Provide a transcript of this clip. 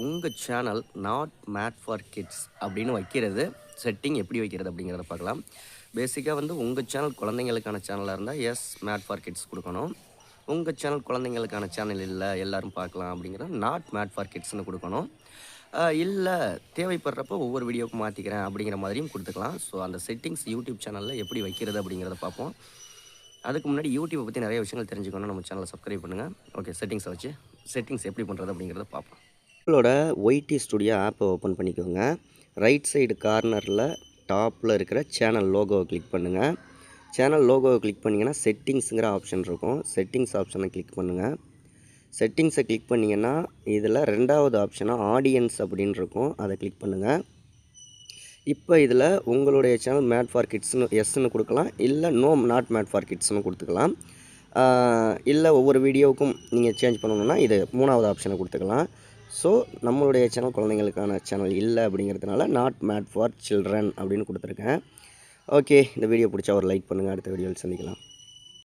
உங்கள் channel not made for kids அப்படின்னு வைக்கிறது செட்டிங் எப்படி வைக்கிறது அப்படிங்கிறத பார்க்கலாம். பேசிக்காக வந்து உங்கள் சேனல் குழந்தைங்களுக்கான சேனலாக இருந்தால் எஸ் மேட் ஃபார் கிட்ஸ் கொடுக்கணும். உங்கள் சேனல் குழந்தைங்களுக்கான சேனல் இல்லை எல்லோரும் பார்க்கலாம் அப்படிங்கிற நாட் மேட் ஃபார் கிட்ஸ்னு கொடுக்கணும். இல்லை தேவைப்படுறப்போ ஒவ்வொரு வீடியோவுக்கு மாற்றிக்கிறேன் அப்படிங்கிற மாதிரியும் கொடுத்துக்கலாம். ஸோ அந்த செட்டிங்ஸ் யூடியூப் சேனலில் எப்படி வைக்கிறது அப்படிங்கிறத பார்ப்போம். அதுக்கு முன்னாடி யூடியூப்பை பற்றி நிறைய விஷயங்கள் தெரிஞ்சுக்கணும் நம்ம சேனலை சப்ஸ்கிரைப் பண்ணுங்கள் ஓகே செட்டிங்ஸை வச்சு செட்டிங்ஸ் எப்படி பண்ணுறது அப்படிங்கிறத பார்ப்போம். உங்களோட ஒய்டி ஸ்டுடியோ ஆப்பை ஓப்பன் பண்ணிக்கோங்க. ரைட் சைடு கார்னரில் டாப்பில் இருக்கிற சேனல் லோகோவை கிளிக் பண்ணுங்கள் சேனல் லோகோவை கிளிக் பண்ணிங்கன்னா செட்டிங்ஸுங்கிற ஆப்ஷன் இருக்கும். செட்டிங்ஸ் ஆப்ஷனை கிளிக் பண்ணுங்கள் செட்டிங்ஸை கிளிக் பண்ணிங்கன்னா இதில் ரெண்டாவது ஆப்ஷனாக ஆடியன்ஸ் அப்படின்னு இருக்கும். அதை கிளிக் பண்ணுங்கள் இப்போ இதில் உங்களுடைய சேனல் மேட் ஃபார் கிட்ஸ்னு எஸ்ன்னு கொடுக்கலாம். இல்லை நோ நாட் மேட் ஃபார் கிட்ஸ்னு கொடுத்துக்கலாம். இல்லை ஒவ்வொரு வீடியோவுக்கும் நீங்கள் சேஞ்ச் பண்ணணுன்னா இது மூணாவது ஆப்ஷனை கொடுத்துக்கலாம். ஸோ நம்மளுடைய சேனல் குழந்தைங்களுக்கான சேனல் இல்லை அப்படிங்கிறதுனால நாட் மேட் ஃபார் சில்ட்ரன் அப்படின்னு கொடுத்துருக்கேன். ஓகே இந்த வீடியோ பிடிச்சா ஒரு லைக் பண்ணுங்கள் அடுத்த வீடியோவில் சந்திக்கலாம்.